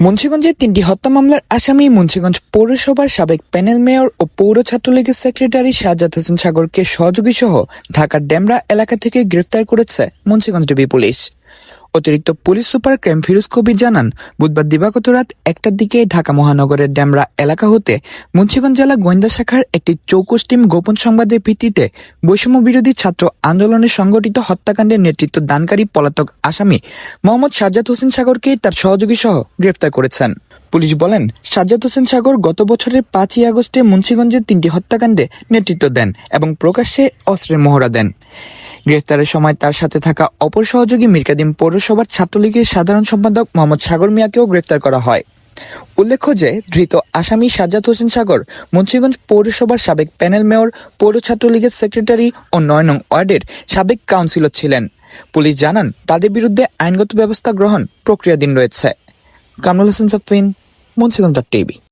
মুন্সিগঞ্জের তিনটি হত্যা মামলার আসামি মুন্সিগঞ্জ পৌরসভার সাবেক প্যানেল মেয়র ও পৌর ছাত্রলীগের সেক্রেটারি সাজ্জাদ হোসেন সাগরকে সহযোগী সহ ঢাকার ডেমরা এলাকা থেকে গ্রেফতার করেছে মুন্সিগঞ্জ ডিবি পুলিশ। অতিরিক্ত police super crime Firoz Kabir জানান, বুধবার দিবাগত রাত একটার দিকে ঢাকা মহানগরের ড্যামরা এলাকা হতে মুন্সিগঞ্জ জেলা গোয়েন্দা শাখার একটি চৌকস টিম গোপন সংবাদের ভিত্তিতে বৈষম্য বিরোধী ছাত্র আন্দোলনে সংগঠিত হত্যাকাণ্ডের নেতৃত্ব দানকারী পলাতক আসামি মোহাম্মদ সাজ্জাদ হোসেন সাগরকে তার সহযোগী সহ গ্রেফতার করেছেন। পুলিশ বলেন, সাজ্জাদ হোসেন সাগর গত বছরের পাঁচই আগস্টে মুন্সিগঞ্জের তিনটি হত্যাকাণ্ডে নেতৃত্ব দেন এবং প্রকাশ্যে অস্ত্রের মহড়া দেন। গ্রেফতারের সময় তার সাথে থাকা অপর সহযোগী মির্কাদিম পৌরসভার ছাত্রলীগের সাধারণ সম্পাদক মোহাম্মদ সাগর মিয়াকেও গ্রেফতার করা হয়। উল্লেখ্য যে, ধৃত আসামি সাজ্জাদ হোসেন সাগর, মুন্সিগঞ্জ পৌরসভার সাবেক প্যানেল মেয়র, পৌর ছাত্রলীগের সেক্রেটারি ও নয় নং ওয়ার্ডের সাবেক কাউন্সিলর ছিলেন। পুলিশ জানান, তাদের বিরুদ্ধে আইনগত ব্যবস্থা গ্রহণ প্রক্রিয়াধীন রয়েছে। কামরুল হোসেন সাফিন, মুন্সিগঞ্জ টিভি।